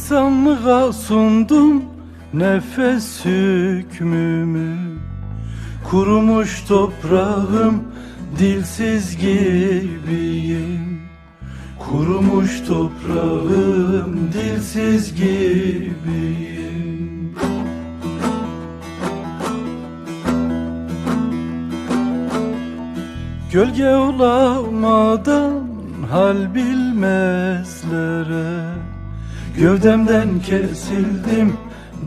İnsanlığa sundum nefes hükmümü. Kurumuş toprağım dilsiz gibiyim. Kurumuş toprağım dilsiz gibiyim. Gölge olamadan hal bilmezlere Gövdemden kesildim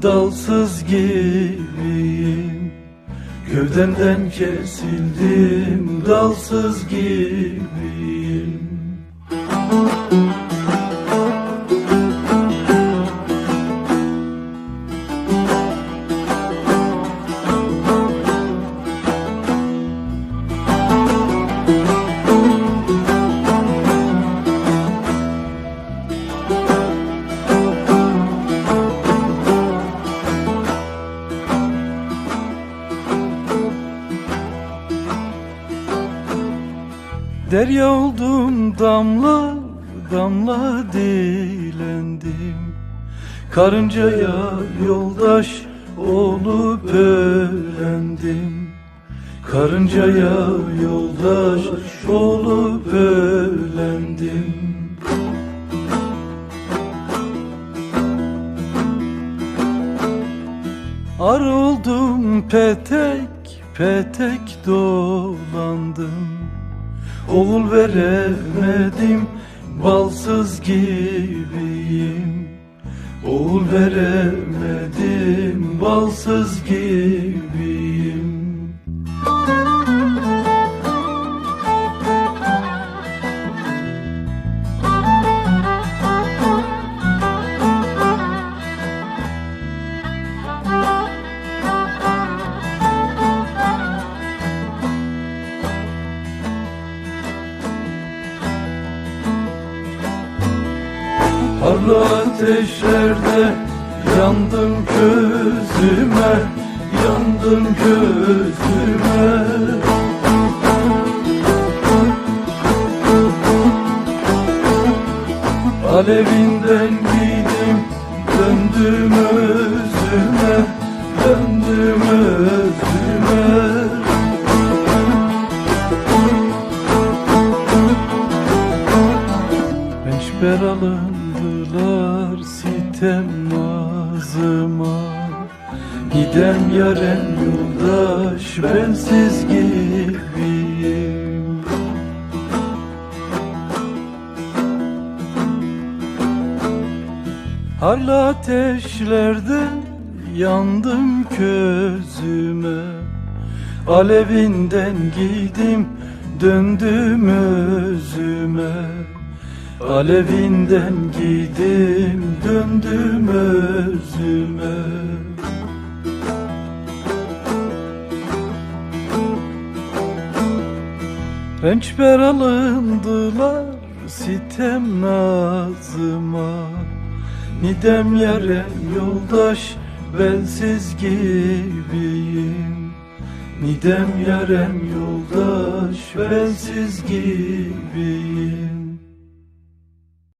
dalsız gibiyim. Gövdemden kesildim dalsız gibiyim Derya oldum damla damla dilendim. Karıncaya yoldaş olup öğrendim Karıncaya yoldaş olup öğrendim Ar oldum petek petek dolandım Oğul veremedim balsız gibiyim. Oğul veremedim balsız gibiyim Harlı ateşlerde yandım gözüme Yandım gözüme. Alevinden giydim döndüm özüme Döndüm özüme. Alındılar sitem nazıma Gidem yaren yoldaş bensiz gibiyim. Harlı ateşlerde yandım közüme Alevinden giydim döndüm özüme Alevinden giydim döndüm özüme. Rençber alındılar sitem nazıma. Nidem yaren yoldaş bensiz gibiyim. Nidem yaren yoldaş bensiz gibiyim